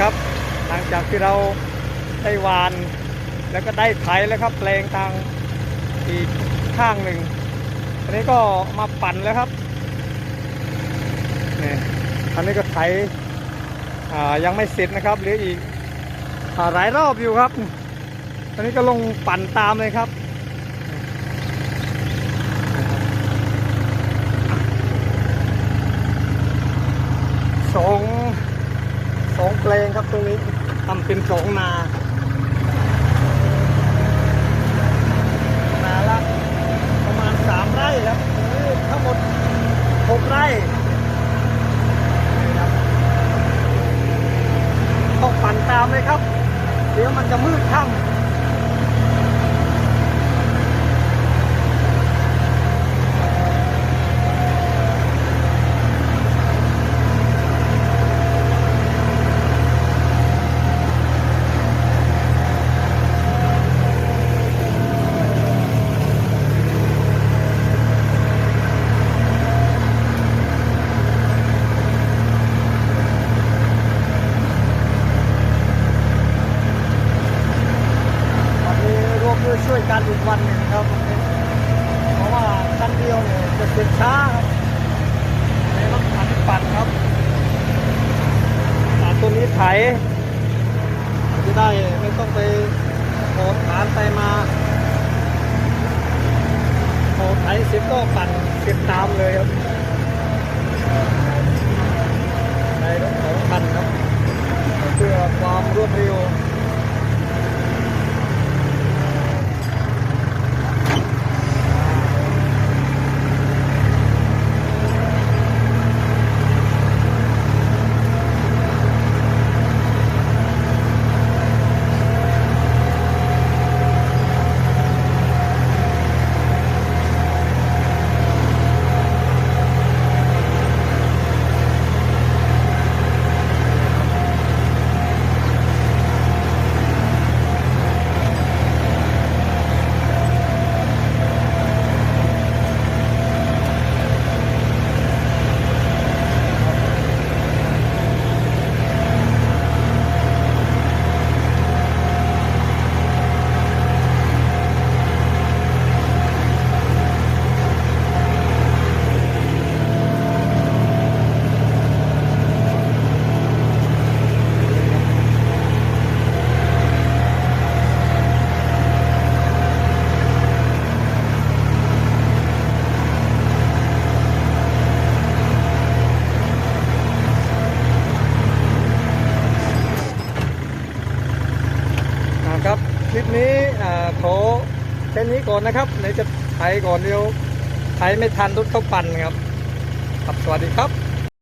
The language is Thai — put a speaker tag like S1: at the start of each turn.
S1: ครับ หลังจากที่เราได้หวาน แล้วก็ได้ไถแล้วครับแปลงทางอีกข้างหนึ่งอันนี้ก็มาปั่นแล้วครับนี่อันนี้ก็ไถยังไม่เสร็จนะครับเหลืออีกหลายรอบอยู่ครับ ตอนนี้ก็ลงปั่นตามเลยครับ สองสองเพ ลงครับตรงนี้ทำเป็นสองนานาละประมาณสามไร่ครับตรงนี้ทั้งหมดหกไร่ต้องปั่นตามเลยครับ เดี๋ยวมันจะมืดค่ำ วันนี้ร่วมด้วยช่วยกันอีกวันหนึ่งครับวันนี้เพราะว่าคันเดียว เด็กช้าครับในรถคันปั่นครับอ่าตัวนี้ไถจะได้ไม่ต้องไปโหนฐานไปมาโหนไถเสร็จก็ปั่นเสร็จตามเลยครับในรถสองคันครับเพื่อความรวดเร็ว นะครับค ลิปนี้ขอแค่นี้ก่อนนะครับไหนจะไถก่อนเดียวไถไม่ทันรถเข้าปั่นครับครับสวัสดีครับ